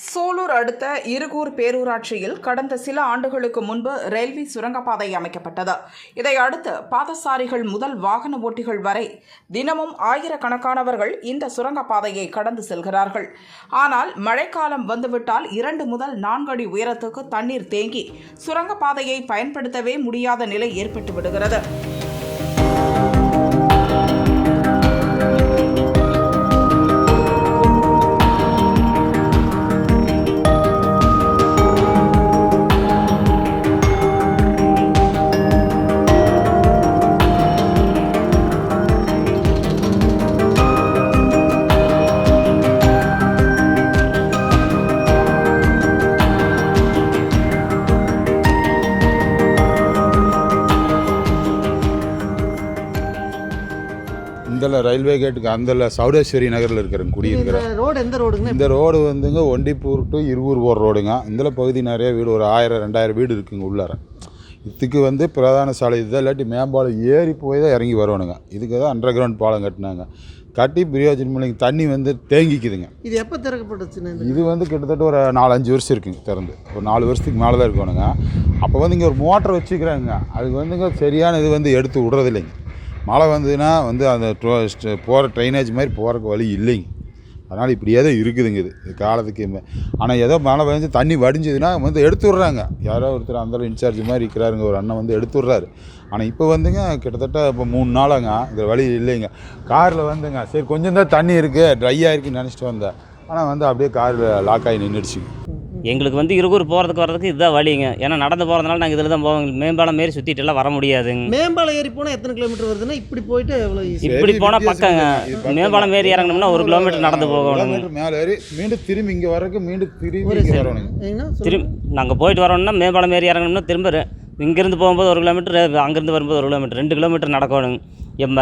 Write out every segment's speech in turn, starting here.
சூலூர் அடுத்த இருகூர் பேரூராட்சியில் கடந்த சில ஆண்டுகளுக்கு முன்பு ரயில்வே சுரங்கப்பாதை அமைக்கப்பட்டது. இதை அடுத்து பாதசாரிகள் முதல் வாகன ஓட்டிகள் வரை தினமும் ஆயிரக்கணக்கானவர்கள் இந்த சுரங்கப்பாதையை கடந்து செல்கிறார்கள். ஆனால் மழைக்காலம் வந்துவிட்டால் இரண்டு முதல் நான்கு அடி உயரத்துக்கு தண்ணீர் தேங்கி சுரங்கப்பாதையை பயன்படுத்தவே முடியாத நிலை ஏற்பட்டு விடுகிறது. இந்தல ரயில்வே கேட்டுக்கு அந்தல சௌடேஸ்வரி நகரில் இருக்கிற இந்த குடியிருக்கிறேன் ரோடு எந்த ரோடுங்க? இந்த ரோடு வந்துங்க ஒண்டிப்பூர் டு இருவூர் போகிற ரோடுங்க. இதில் பகுதி நிறைய வீடு ஒரு ஆயிரம் ரெண்டாயிரம் வீடு இருக்குங்க உள்ளார. இதுக்கு வந்து பிரதான சாலை இதுதான். இல்லாட்டி மேம்பாலம் ஏறி போய் தான் இறங்கி வரணுங்க இதுக்கு தான் அண்டர் கிரவுண்ட் பாலம் கட்டினாங்க. கட்டி பிரயோஜனம் இல்லைங்க. தண்ணி வந்து தேங்கிக்குதுங்க. இது எப்போ திறக்கப்பட்டுச்சுன்னு இது வந்து கிட்டத்தட்ட ஒரு நாலு அஞ்சு வருஷம் இருக்குங்க திறந்து. ஒரு நாலு வருஷத்துக்கு மேலே தான் இருக்கணுங்க அப்போ வந்து இங்கே ஒரு மோட்டர் வச்சுக்கிறாங்க. அதுக்கு வந்துங்க சரியான இது வந்து எடுத்து விடுறது இல்லைங்க மழை வந்ததுன்னா வந்து அந்த போகிற ட்ரைனேஜ் மாதிரி போகிறக்கு வழி இல்லைங்க. அதனால் இப்படியே தான் இருக்குதுங்க இது. காலத்துக்கு ஆனால் ஏதோ மழை பெஞ்சு தண்ணி வடிஞ்சதுன்னா வந்து எடுத்து விட்றாங்க யாரோ ஒருத்தர் அந்த இன்சார்ஜ் மாதிரி இருக்கிறாருங்க. ஒரு அண்ணன் வந்து எடுத்து விட்றாரு ஆனால் இப்போ வந்துங்க கிட்டத்தட்ட இப்போ மூணு நாளாங்க. இந்த வழி இல்லைங்க. காரில் வந்துங்க. சரி கொஞ்சம் தான் தண்ணி இருக்குது ட்ரையாக இருக்குன்னு நினச்சிட்டு வந்தேன். ஆனால் வந்து அப்படியே காரில் லாக் ஆகி நின்றுடுச்சுங்க எங்களுக்கு வந்து இருகூர் போகிறதுக்கு வர்றதுக்கு இதுதான் வழிங்க. ஏன்னா நடந்து போகிறதுனால நாங்கள் இதில் தான் போவோம். மேம்பாலம் மாரி சுற்றிட்டு எல்லாம் வர முடியாதுங்க. மேம்பாலம் ஏறி போனால் எத்தனை கிலோமீட்டர் வருதுன்னா இப்படி போயிட்டு எவ்வளோ இப்படி போனால் பக்கங்க. மேம்பாலம் மாரி இறங்கணும்னா ஒரு கிலோமீட்டர் நடந்து போகணும். மேலே ஏறி மீண்டும் திரும்பி இங்கே வரக்கு மீண்டும் திரும்பி திரும்பி நாங்கள் போயிட்டு வரோம்னா மேம்பாலம் மாரி இறங்கணும்னா திரும்ப இங்கேருந்து போகும்போது ஒரு கிலோமீட்டர் அங்கேருந்து வரும்போது ஒரு கிலோமீட்டர் ரெண்டு கிலோமீட்டர் நடக்கணுங்க எம்ம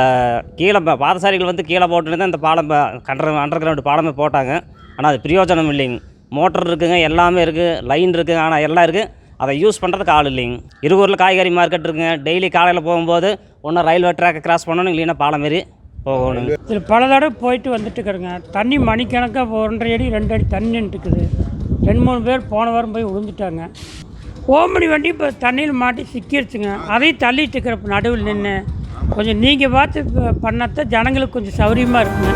கீழே பாதசாரிகள் வந்து கீழே போட்டுன்னு தான் இந்த பாலம் கண்டர் அண்டர் கிரவுண்ட் பாலமே போட்டாங்க. ஆனால் அது பிரயோஜனம் இல்லைங்க. மோட்டர் இருக்குதுங்க எல்லாமே இருக்குது லைன் இருக்குதுங்க ஆனால் எல்லாம் இருக்குது அதை யூஸ் பண்ணுறதுக்கு ஆள் இல்லைங்க. இருகூரில் காய்கறி மார்க்கெட் இருக்குங்க. டெய்லி காலையில் போகும்போது ஒன்றும் ரயில்வே ட்ராக்கை கிராஸ் பண்ணணும் இல்லைன்னா பாலம் மாரி போகணும். இதில் பல தடவை போயிட்டு வந்துட்டுருக்குறேங்க. தண்ணி மணிக்கணக்காக ஒன்றரை அடி ரெண்டு அடி தண்ணி நின்றுக்குது ரெண்டு மூணு பேர் போன வாரம் போய் விழுந்துட்டாங்க ஓமணி வண்டி இப்போ தண்ணியில் மாட்டி சிக்கிடுச்சுங்க அதையும் தள்ளிட்டு இருக்கிற நடுவில் நின்று கொஞ்சம் நீங்கள் பார்த்து ப- பண்ணாதான் ஜனங்களுக்கு கொஞ்சம் சௌரியமாக இருக்குங்க.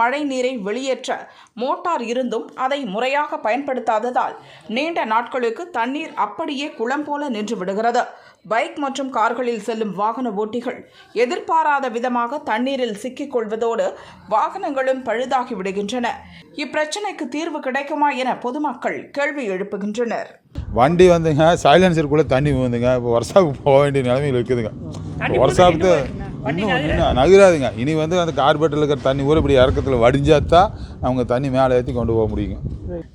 மழை நீரை வெளியேற்ற மோட்டார் இருந்தும் அதை முறையாக பயன்படுத்தாததால் நீண்ட நாட்களுக்கு தண்ணீர் அப்படியே குளம் போல நின்று விடுகிறது. பைக் மற்றும் கார்களில் செல்லும் வாகன ஓட்டிகள் எதிர்பாராத விதமாக தண்ணீரில் சிக்கிக் கொள்வதோடு வாகனங்களும் பழுதாகி விடுகின்றன. இப்பிரச்சினைக்கு தீர்வு கிடைக்குமா என பொதுமக்கள் கேள்வி எழுப்புகின்றனர். வண்டி வந்துங்க சைலன்சருக்குள்ளே தண்ணி வந்துங்க இப்போ ஒர்க்ஷாப்புக்கு போக வேண்டிய நிலைமையில் இருக்குதுங்க. வண்டி இன்னும் நகராதுங்க. இனி வந்து அந்த கார்பெட்டில் இருக்கிற தண்ணி ஊற இப்படி இறக்கத்தில் வடிஞ்சாதான் அவங்க தண்ணி மேலே ஏற்றி கொண்டு போக முடியுங்க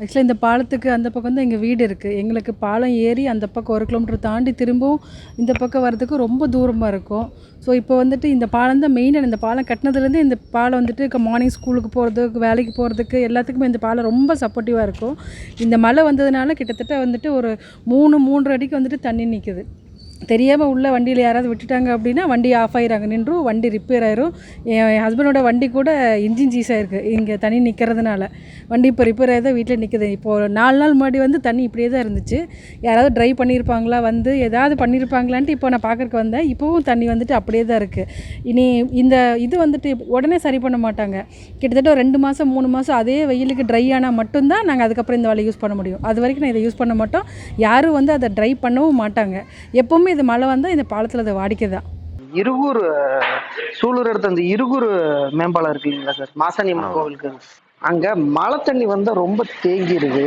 ஆக்சுவலாக இந்த பாலத்துக்கு அந்த பக்கம் தான் எங்கள் வீடு இருக்குது எங்களுக்கு பாலம் ஏறி அந்த பக்கம் ஒரு கிலோமீட்டர் தாண்டி திரும்பவும் இந்த பக்கம் வர்றதுக்கு ரொம்ப தூரமாக இருக்கும். ஸோ இப்போ வந்துட்டு இந்த பாலம் தான் மெயினான இந்த பாலம் கட்டினதுலேருந்து இந்த பாலம் வந்துட்டு மார்னிங் ஸ்கூலுக்கு போகிறதுக்கு வேலைக்கு போகிறதுக்கு எல்லாத்துக்குமே இந்த பாலம் ரொம்ப சப்போர்ட்டிவாக இருக்கும். இந்த மழை வந்ததுனால கிட்டத்தட்ட வந்துட்டு ஒரு மூணு மூன்று அடிக்கு வந்துட்டு தண்ணி நிற்குது தெரியாமல் உள்ள வண்டியில் யாராவது விட்டுட்டாங்க அப்படின்னா வண்டி ஆஃப் ஆகிடுறாங்க நின்றும் வண்டி ரிப்பேர் ஆயிரும். என் ஹஸ்பண்டோட வண்டி கூட இன்ஜின் சீஸ் ஆயிருக்கு. இங்கே தண்ணி நிற்கிறதுனால வண்டி இப்போ ரிப்பேர் ஆகி தான் வீட்டில் நிற்குது இப்போது நாலு நாள் முன்னாடி வந்து தண்ணி இப்படியே தான் இருந்துச்சு. யாராவது ட்ரைவ் பண்ணியிருப்பாங்களா வந்து ஏதாவது பண்ணியிருப்பாங்களான்ட்டு இப்போ நான் பார்க்குறக்கு வந்தேன். இப்போவும் தண்ணி வந்துட்டு அப்படியே தான் இருக்குது இனி இந்த இது வந்துட்டு உடனே சரி பண்ண மாட்டாங்க. கிட்டத்தட்ட ஒரு ரெண்டு மாதம் மூணு மாதம் அதே வெயிலுக்கு ட்ரை ஆனால் மட்டும்தான் நாங்கள் அதுக்கப்புறம் இந்த வேலை யூஸ் பண்ண முடியும். அது வரைக்கும் நான் இதை யூஸ் பண்ண மாட்டோம். யாரும் வந்து அதை ட்ரை பண்ணவும் மாட்டாங்க. எப்போவுமே இது மழை வந்தால் இந்த பாலத்தில் அதை வாடிக்கை தான் இருகூர் சூலூர் அடுத்த அந்த இருகூர் மேம்பாலம் இருக்கு இல்லைங்களா சார்? மாசாணியம்மன் கோவிலுக்கு. அங்க மழை தண்ணி வந்து ரொம்ப தேங்கிடுது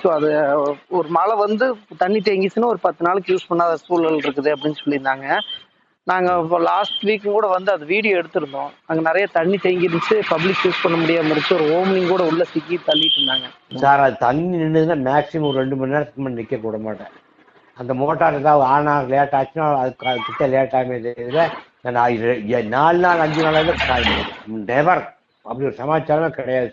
ஸோ அது ஒரு மழை வந்து தண்ணி தேங்கிச்சுன்னா ஒரு பத்து நாளைக்கு யூஸ் பண்ணாத சூழல் இருக்குது அப்படின்னு சொல்லியிருந்தாங்க. நாங்கள் இப்போ லாஸ்ட் வீக் கூட வந்து அது வீடியோ எடுத்திருந்தோம். அங்கே நிறைய தண்ணி தேங்கி இருந்துச்சு பப்ளிக் யூஸ் பண்ண முடியாம இருந்துச்சு. ஒரு ஓம்னிங் கூட உள்ள சிக்கி தள்ளிட்டு இருந்தாங்க. சார் அது தண்ணி நின்றுதுன்னா மேக்ஸிமம் ஒரு ரெண்டு மணி நேரத்துக்கு நிற்க விட மாட்டேன். அந்த மோட்டார் ஏதாவது ஆன் ஆக லேட் ஆச்சுன்னா அது க- கிட்ட லேட் ஆகுமே இதில் நாலு நாள் அஞ்சு நாள் நெவர் அப்படி ஒரு சமாச்சாரமே கிடையாது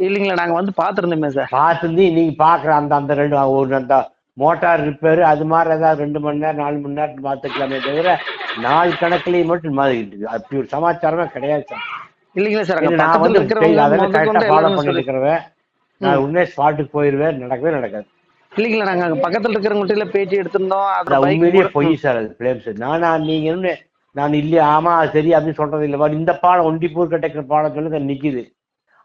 இல்லைங்களா நாங்கள் வந்து பார்த்துருந்தோமே சார் பார்த்துருந்து நீங்க பார்க்குற அந்த அந்த ரெண்டு ஒரு அந்த மோட்டார் ரிப்பேர் அது மாதிரி ஏதாவது ரெண்டு மணி நேரம் நாலு மணி நேரம் பார்த்துக்கலாமே தவிர நாள் கணக்குலேயும் மட்டும் மாதிரி அப்படி ஒரு சமாச்சாரமே கிடையாது சார் இல்லைங்களா சார் நான் வந்து அதெல்லாம் கரெக்டாக ஃபாலோ பண்ணிட்டு இருக்கிறவன். நான் உடனே ஸ்பாட்டுக்கு போயிடுவேன் நடக்கவே நடக்காது. இல்லைங்களா நாங்க அங்க பக்கத்துல இருக்கிறவங்ககிட்ட எல்லாம் பேட்டி எடுத்திருந்தோம். அது உண்மையிலேயே பொய் சார் அது பிளேம் சார் நான் நீங்க நான் இல்லையா ஆமா அது சரி அப்படின்னு சொல்றது இல்லை. பாரு, இந்த பாடம் ஒண்டிப்பூர் கட்டைக்கிற அது நிக்குது.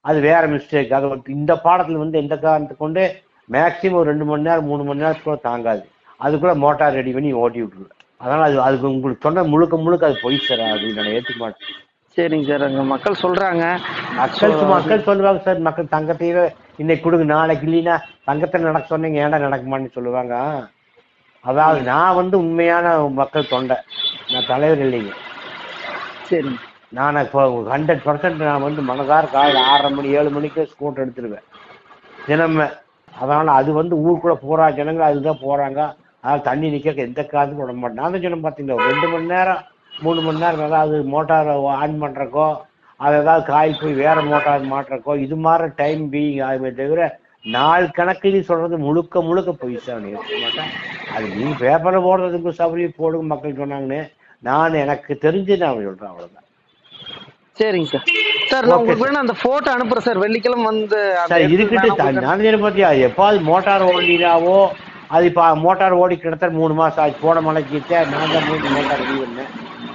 அது வேற மிஸ்டேக் அது இந்த பாடத்துல வந்து எந்த காரணத்தை கொண்டு மேக்ஸிமம் ஒரு ரெண்டு மணி நேரம் மூணு மணி நேரத்துக்கு கூட தாங்காது. அதுக்குள்ள மோட்டார் ரெடி பண்ணி ஓட்டி விட்டுருவேன் அதனால அது அதுக்கு உங்களுக்கு சொன்ன முழுக்க முழுக்க அது பொய் சார் அது நான் ஏற்றுக்க மாட்டேன். சரிங்க சார் அங்க மக்கள் சொல்றாங்க. மக்கள் மக்கள் சொல்லுவாங்க சார் மக்கள் தங்கத்தையே இன்னைக்கு கொடுங்க நாளைக்கு இல்லைன்னா தங்கத்தை நடக்க சொன்னீங்க ஏன்டா நடக்குமான்னு சொல்லுவாங்க. அதாவது நான் வந்து உண்மையான மக்கள் தொண்டை. நான் தலைவர் இல்லைங்க. சரிங்க நான் இப்போ ஹண்ட்ரட் பர்சன்ட் நான் வந்து மனதார காலையில் ஆறரை மணி ஏழு மணிக்கு ஸ்கூட்டர் எடுத்துருவேன். தினமே அதனால அது வந்து ஊருக்குள்ள போறா ஜனங்க அதுதான் போறாங்க. அதாவது தண்ணி நிக்க எந்த காதும் விட மாட்டேன். நான் தான் சொன்னேன் பார்த்தீங்களா ரெண்டு மணி நேரம் மூணு மணி நேரம் ஏதாவது மோட்டார் ஆன் பண்றக்கோ அது ஏதாவது காயில் போய் வேற மோட்டார் மாட்டுறக்கோ இது மாதிரி டைம் பீயிங் ஆகுமே தவிர நாள் கணக்கில் சொல்றது முழுக்க முழுக்க பொய் சார். மாட்டேன். அது நீங்க பேப்பர்ல போடுறதுக்கு சௌகரியம் போடுங்க மக்கள் சொன்னாங்கன்னு நான் எனக்கு தெரிஞ்சு நான் சொல்றேன் அவ்வளவுதான். சரிங்க சார். சார் நான் உங்களுக்கு வேணா அந்த போட்டோ அனுப்புறேன் சார். வெள்ளிக்கிழமை வந்து சார் இருக்கட்டும் நான் என்ன பத்தியா எப்பாவது மோட்டார் ஓடினாவோ அது இப்போ மோட்டார் ஓடி கிட்டத்தட்ட மூணு மாசம் ஆச்சு. போன மலைக்கு நான் தான் மூணு மோட்டார் ரெடி பண்ணேன்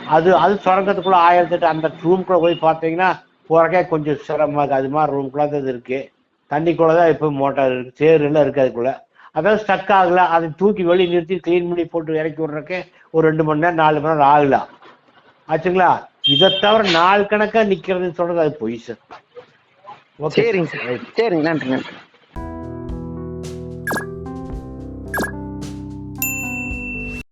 அது அது சுரங்கத்துக்குள்ள ஆயிரத்தி எட்டு அந்த ரூம்குள்ள போய் பார்த்தீங்கன்னா போறக்கே கொஞ்சம் சிரமமா இருக்கு. அது மாதிரி ரூம்குள்ள தான் இது இருக்கு. தண்ணிக்குள்ள தான் இப்போ மோட்டார் இருக்கு. சேறு எல்லாம் இருக்கு அதுக்குள்ள. அதாவது ஸ்டக் ஆகல. அதை தூக்கி வெளியே நிறுத்தி க்ளீன் பண்ணி போட்டு இறக்கி விட்றக்கே ஒரு ரெண்டு மணி நேரம் நாலு மணி நேரம் ஆகலாம் ஆச்சுங்களா? இதை தவிர நாள் கணக்கா நிக்கிறதுன்னு சொல்றது அது பொய் சார். சரிங்க சார். சரிங்க. நன்றி நன்றி.